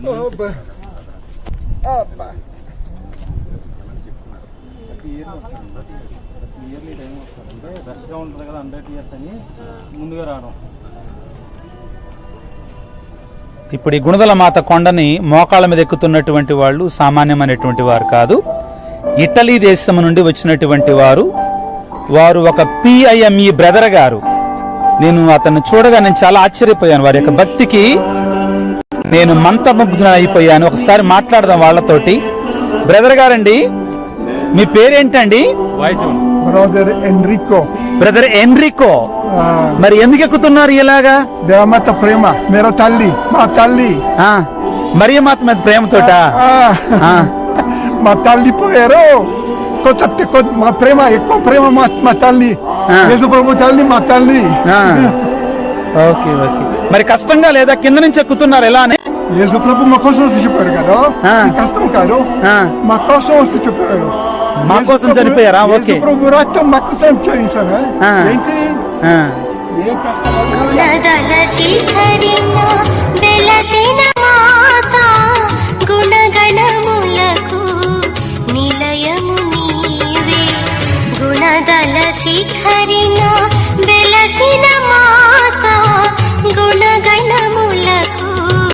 Opa. Opa. Yearly time అంటే రష్గా ఉంటుంది కదా హండ్రెడ్ ఇయర్స్ అని ముందుగా రావడం ఇప్పుడు ఈ గుణదల మాత కొండని మోకాళ్ళ మీద ఎక్కుతున్నటువంటి వాళ్ళు సామాన్యమైనటువంటి వారు కాదు ఇటలీ దేశం నుండి వచ్చినటువంటి వారు వారు ఒక పిఐఎంఈ బ్రదర్ గారు నేను అతన్ని చూడగా నేను చాలా ఆశ్చర్యపోయాను వారి యొక్క భక్తికి నేను మంత్రముగ్ధుడు అయిపోయాను. ఒకసారి మాట్లాడదాం వాళ్ళతోటి. బ్రదర్ గారండి మీ పేరేంటండి? Brother Enrico. Brother Enrico. మరి ఎందుకు ఎక్కుతున్నారు ఇలాగా? దేవమాత ప్రేమ మీరు తల్లి మా తల్లి. మరి మాత మీద ప్రేమతో మా తల్లి పోయారు. కొత్త మా ప్రేమ ఎక్కువ ప్రేమ మా తల్లి. ప్రభు తల్లి మా తల్లి. Okay okay. మరి కష్టంగా లేదా? కింద నుంచి ఎక్కుతున్నారు ఎలానే యేసు ప్రభు మా కోసం వచ్చి చెప్పారు కదా ఆ. కష్టం కాదు ఆ. మా కోసం వచ్చి చెప్పారు మా కోసం చనిపోయారా? ఓకే. ప్రభు రక్తం మా కోసం చేయించారు ఆ. ఏంటిది ఆ, ఏ కష్టం గుణదల శిఖరిన